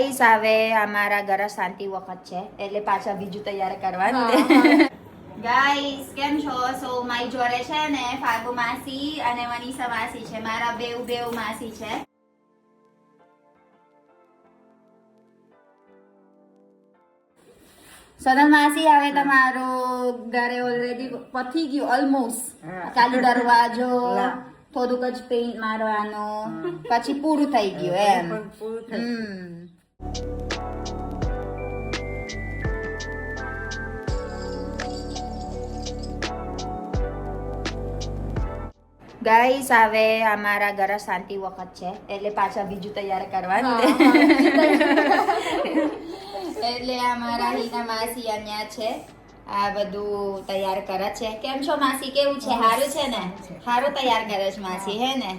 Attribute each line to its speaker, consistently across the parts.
Speaker 1: Guys હવે અમારા ઘરે શાંતિ વખત છે એટલે પાછા બીજું તૈયાર કરવાનું ગાઈસ કેમ છો? સો મારી જોડે છે ને ફાગુ માસી અને મનીષા માસી છે મારા બેઉ બેવ માસી છે સદન માસી હવે તમારો ઘરે ઓલરેડી પતી ગયું ઓલમોસ્ટ ચાલુ દરવાજો થોડુંક જ પેઇન્ટ મારવાનું પછી પૂરું થઈ ગયું એમ ગાઈસ હવે અમારા ઘરે શાંતિ વખત છે. એટલે પાછા બીજું તૈયાર કરવાનું. એટલે અમારા હિના માસી અહીંયા છે. આ બધું તૈયાર કરે છે. કેમ છો માસી? કેવું છે? સારું છે ને? સારું તૈયાર કરે છે માસી હે ને?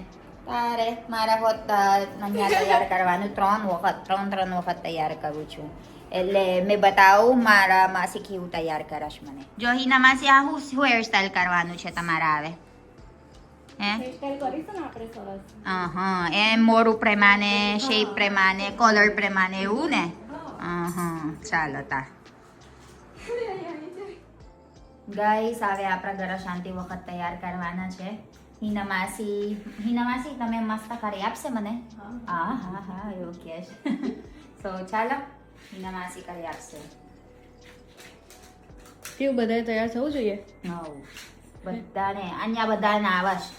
Speaker 1: તારે મારા હોત અહીંયા તૈયાર કરવાનું. ત્રણ વખત ત્રણ ત્રણ વખત તૈયાર કરું છું. એટલે મેં બતાવું મારા માસી કેવું તૈયાર કરશ મને. જો હિના માસી આ હું શું હેરસ્ટાઈલ કરવાનું છે તમારા આવે? હે? હા એમ મોરું પ્રમાણે શેપ પ્રમાણે કલર પ્રમાણે એવું ને? હા ચાલો તા. ગાઈસ હવે આપણા ઘરે શાંતિ વખત તૈયાર કરવાના છે. હિના માસી હિના માસી તમે મસ્ત કરી આપશે મને? હા. હા હા એવું કે છે તો ચાલો. હિના માસી કરી આપશે.
Speaker 2: કેવું બધાએ તૈયાર થવું જોઈએ?
Speaker 1: હા બધાને અહીંયા બધાને આવે છે.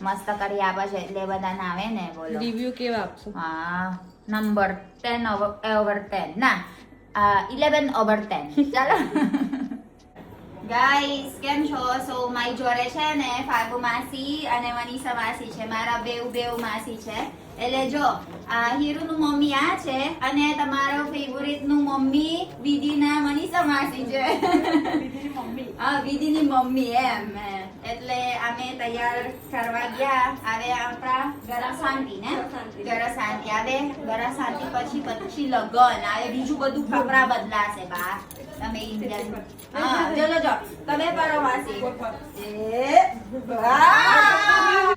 Speaker 1: મસ્ત કરી આપે છે એટલે બધાને આવે ને બોલો.
Speaker 2: રિવ્યુ કેવા આપશો?
Speaker 1: હા. નંબર ટેન ઓવર ટેન ના ઇલેવન ઓવર ટેન ચાલો. ગાઈસ કેમ છો? સો મારી જોડે છે ને ફાગુ માસી અને મનીષા માસી છે. મારા બેવ બેવ માસી છે. એટલે જો આ હીરુનું મમ્મી આ છે અને તમારો ફેવરિટનું મમ્મી વિધિના મનીષા માસી છે. હા વિધિની મમ્મી એમ. એટલે અમે તૈયાર કરવા ગયા. આવે આપણા જરા શાંતિ ને? જરા શાંતિ. આવે જરા શાંતિ પછી પછી લગન. આવે બીજું બધું કપડા બદલાશે બા. તમે ઇન્ડિયન. હા ચલો જો તમે પરવાસી એ વાહ!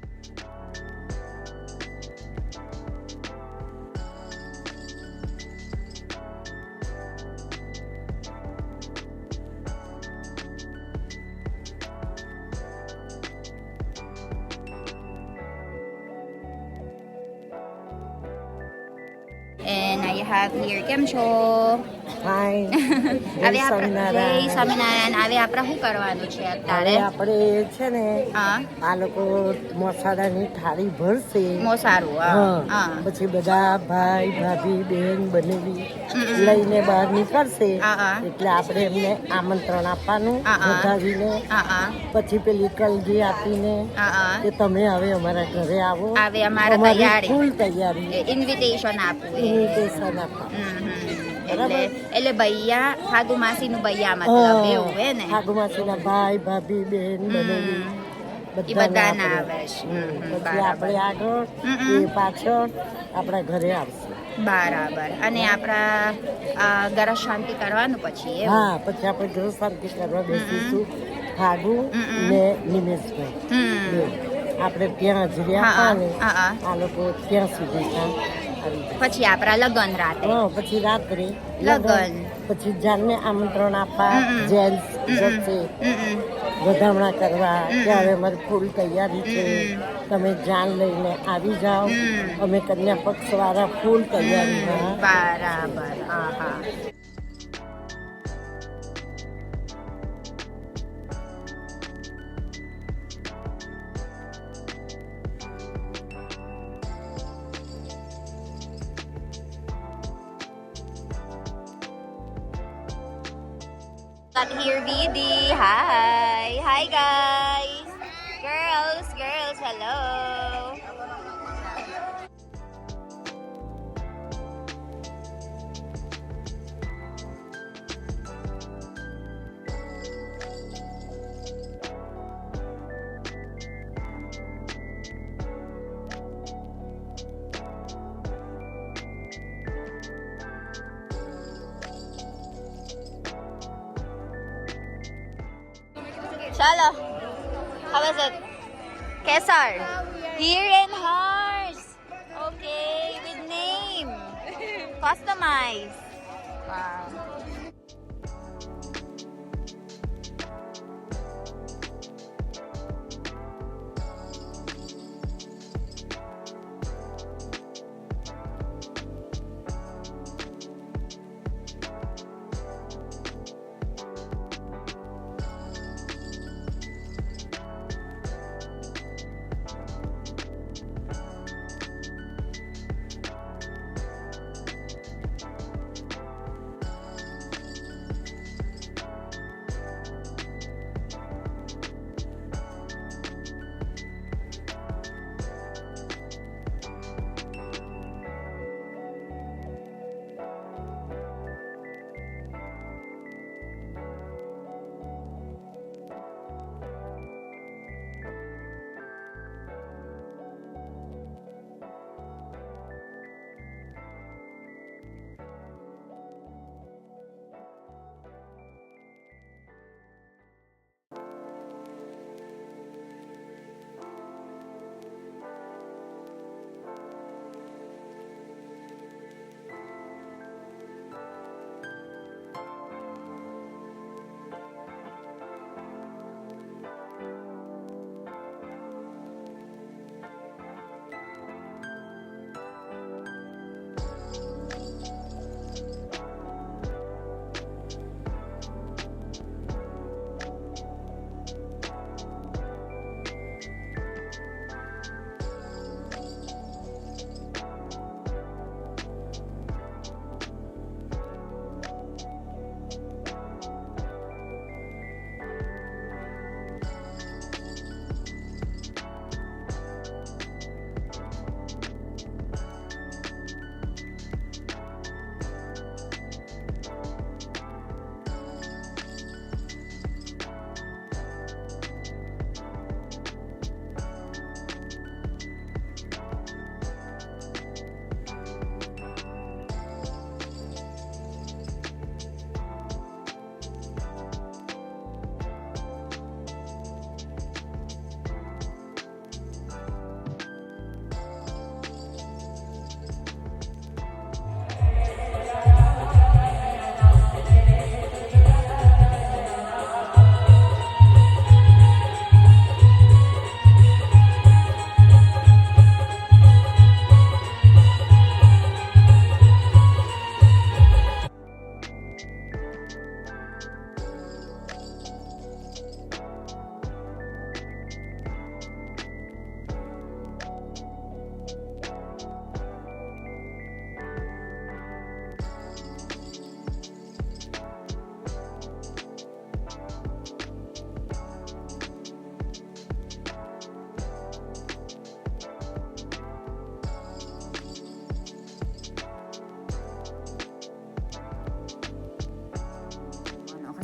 Speaker 1: And I have here
Speaker 3: kimchi.
Speaker 1: હવે આપણે
Speaker 3: સ્વામિનારાયણ.
Speaker 1: હવે આપણે શું કરવાનું છે અત્યારે?
Speaker 3: આપણે છે ને આ લોકો મસાલાની થાળી ભરશે.
Speaker 1: મો હા
Speaker 3: હા.
Speaker 1: હા.
Speaker 3: પછી બધા ભાઈ ભાભી બેન બનેવી લઈને બહાર નીકળશે. એટલે આપણે એમને આમંત્રણ આપવાનું. વધાવીને પછી પેલી કલગી આપીને કે તમે હવે અમારા ઘરે આવો.
Speaker 1: હવે અમારે
Speaker 3: અમારી
Speaker 1: તૈયારી.
Speaker 3: ફૂલ તૈયારી.
Speaker 1: ઇન્વિટેશન આપવું
Speaker 3: ઇન્વિટેશન આપવા.
Speaker 1: એટલે એટલે ભૈયા ફાગુ માસી નું ભૈયા મતલબ એવું હે ને?
Speaker 3: હાગુમાસીના ભાઈ ભાભી બેન
Speaker 1: એ બધાને આવે છે.
Speaker 3: પછી આપણે આગળ એ પાછળ આપણા ઘરે આવશે.
Speaker 1: બરાબર. અને આપણા આ, ઘરે શાંતિ કરવાનું પછી
Speaker 3: હા પછી આપણે ઘર શાંતિ કરવા બેસીશું. ફાગુ. ને નિમેશભાઈ. આપણે ત્યાં હાજરી આપવાની. આ લોકો ત્યાં સુધી.
Speaker 1: પછી આપણા લગન રાતે.
Speaker 3: પછી રાત્રે.
Speaker 1: લગન.
Speaker 3: પછી જાનને આમંત્રણ આપવા. જેન્ટ્સ. જશે. વધામણા કરવા. કે હવે અમારી ફૂલ તૈયારી છે. તમે જાન લઈને આવી જાઓ. અમે કન્યા પક્ષ વાળા ફૂલ તૈયારીમાં.
Speaker 1: બરાબર. હા હા. Here, Vidi. Hi. Hi, guys. Girls, girls, hello. Chalo. How is it? Kesar. Here in Hearts. Okay, with name. Customize. Wow.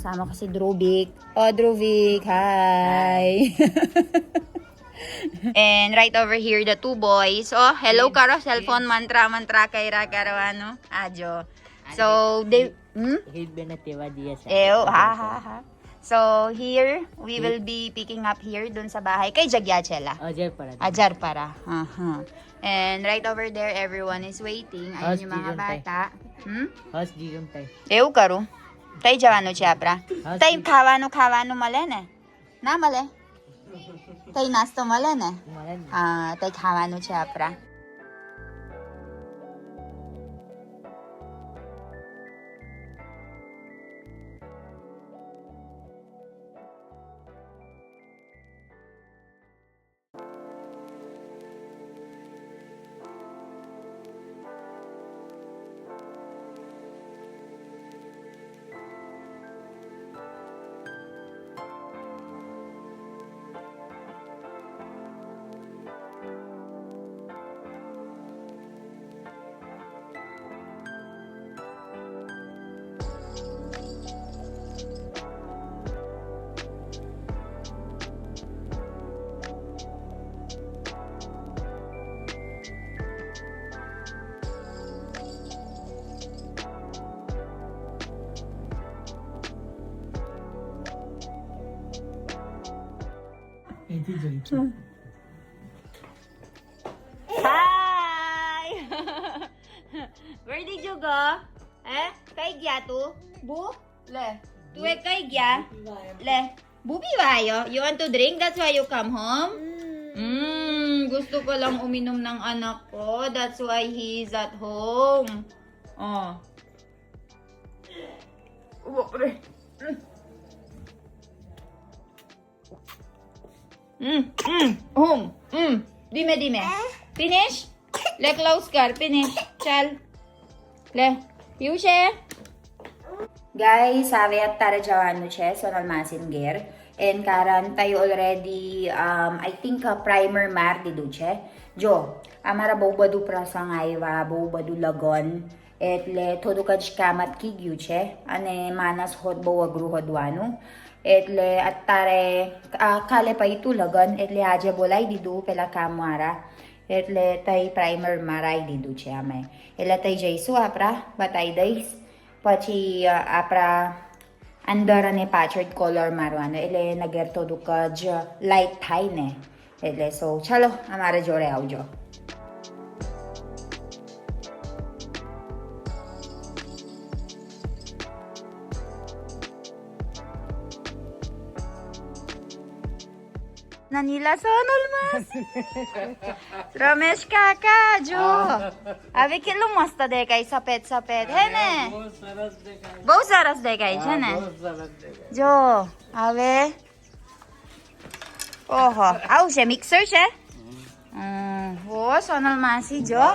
Speaker 1: kasama ko si Drovic. Oh, Drovic, hi! And right over here, the two boys. Oh, hello, Karo. Cellphone mantra, mantra kay Rakarawano. Ajo. So, they... Hmm?
Speaker 3: Eh,
Speaker 1: oh, ha, ha, ha. So, here, we will be picking up here dun sa bahay kay Jagyachela.
Speaker 3: Ajar para.
Speaker 1: Ajar para. Uh-huh. And right over there, everyone is waiting. Ayun yung mga bata. Hmm?
Speaker 3: House di yung
Speaker 1: tayo. Eh, oh, Karo. તઈ જવાનું છે આપણા તઈ ખાવાનું ખાવાનું મળે ને? ના મળે? તઈ નાસ્તો મળે ને? હા તઈ ખાવાનું છે આપણા Hi! Where did you go? Eh? Kay gya tu? Bu? Le. Tu eh, kay gya? Le. Bu biwayo? You want to drink? That's why you come home? Mmm. gusto ko lang uminom ng anak ko. That's why he's at home. Oh. Wapre. Mm. Mm, home. Mm. Dime, dime. Finish? Le, close kar. Finish. ચાલ લે પીવું છે guys હવે અત્યારે જવાનું છે સોનલ માસીન ઘેર N કારણ તઈ ઓલરેડી આઈ થિંક પ્રાઇમર માર દીધું છે જો અમારા બહુ બધું પ્રસંગ આવ્યા બહુ બધું લગન એટલે થોડુંક જ કામ અટકી ગયું છે અને માનસ હોત બહુ અઘરું હોદવાનું એટલે અત્યારે કાલે પૈતું લગન, એટલે આજે બોલાવી દીધું પેલા કામવાળા એટલે તઈ પ્રાઇમર મારાવી દીધું છે અમે એટલે તઈ જઈશું આપણા બતાવી દઈશ. પછી આપણા અંદર અને પાછળ કોલર મારવાનો. એટલે નગર તો દુઃખ જ લાઇટ થાય ને. એટલે સો, ચાલો અમારે જોડે આવજો. Nanila Sonol Mas. રમેશ કાકા જો હવે કેટલું મસ્ત દેખાય સફેદ સફેદ હે ને બહુ સરસ દેખાય છે ને જો હવે ઓહો આવું છે મિક્સર છે હો સોનલ માસી જો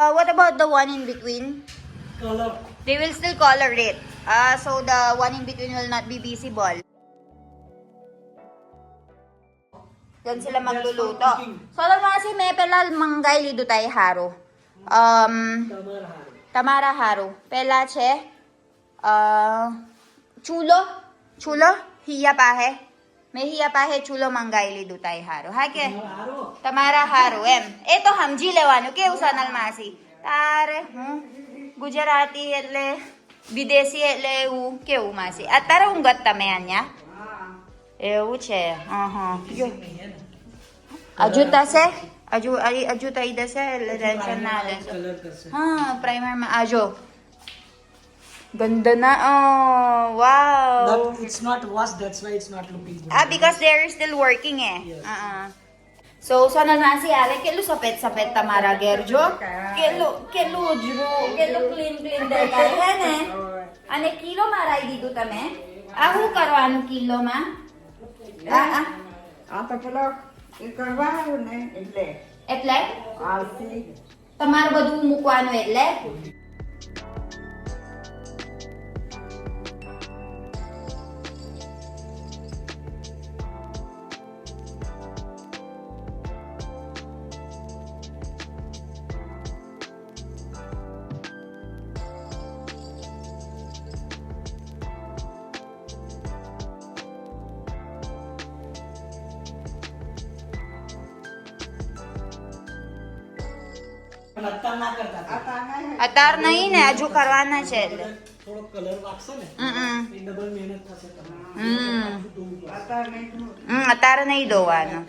Speaker 1: Uh, what about the one in between?
Speaker 3: Color.
Speaker 1: They will still color it. Uh, so the one in between will not be visible. Yan sila magluluto. So, alam nga si Mepelal, manggay, lido haro. Um, Tamara haro. Pelache. Uh, chulo. Chulo. Hiya pahe. May hiya pahe, chulo, manggay, lido haro. Hake. Haro. તમારા હારું એમ એ તો સમજી લેવાનું કેવું સોનલ માસી તારે હું ગુજરાતી એટલે વિદેશી એટલે એવું કેવું માસી અત્યારે ઊંઘત તમે અહીંયા એવું છે હા હા જો હજુ થશે હજુ હજુ થઈ જશે એટલે ટેન્શન ના લેશો હા પ્રાઇમરમાં આજો ગંદના વાવ
Speaker 3: That it's not washed, that's why it's not looking good.
Speaker 1: Ah, because they're still working eh. Uh-uh. So, Sonal નાસી આવે કેટલું સફેદ સફેદ તમારા ઘેર જો કેટલું કેટલું ઉજળું કેટલું ક્લીન ક્લીન દેખાય હે ને અને કિલો મારાઈ દીધું તમે આ શું કરવાનું કિલોમાં આ
Speaker 4: તો પેલો કરવાનું ને એટલે
Speaker 1: એટલે
Speaker 4: આવતી
Speaker 1: તમારું બધું મૂકવાનું એટલે
Speaker 3: અત્યાર
Speaker 1: નહીં ને હજુ કરવાના છે એટલે.
Speaker 3: થોડો કલર વાગશે ને
Speaker 1: હમ
Speaker 3: એ ડબલ મહેનત થશે તમારે
Speaker 1: હમ.
Speaker 4: અત્યારે નહીં
Speaker 1: હમ નહીં ધોવાનું.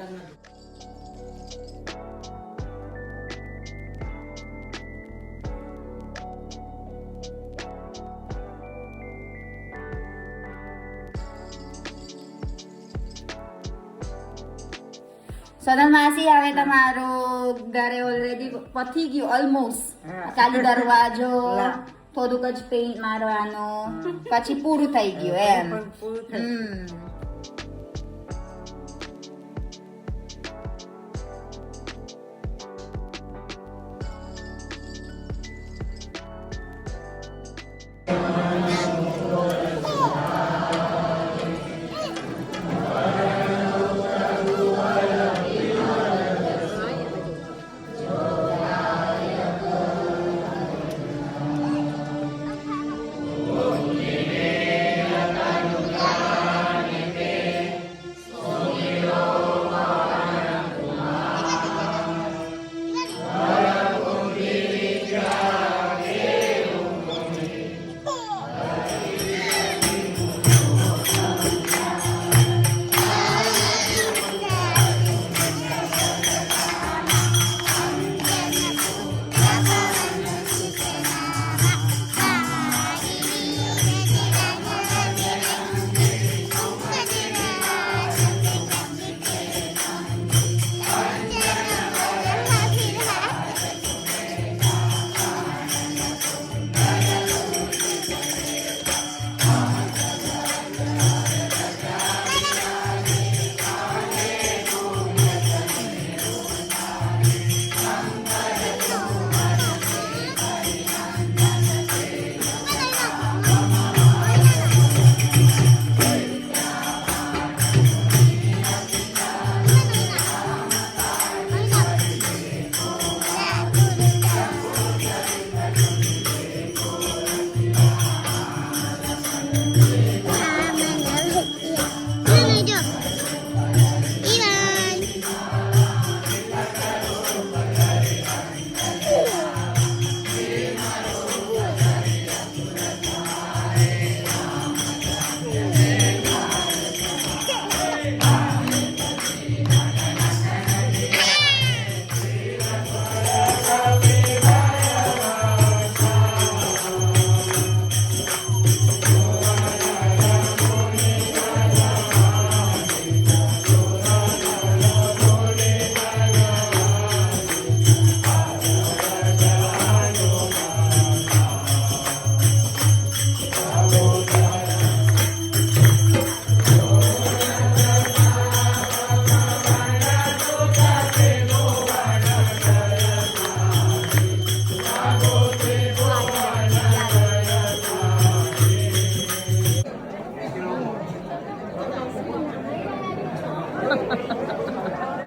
Speaker 1: સદન માસી આવે તમારું ઘરે ઓલરેડી પતી ગયું ઓલમોસ્ટ ચાલુ દરવાજો થોડુંક જ પેઇન્ટ મારવાનો પછી પૂરું થઈ ગયું એમ.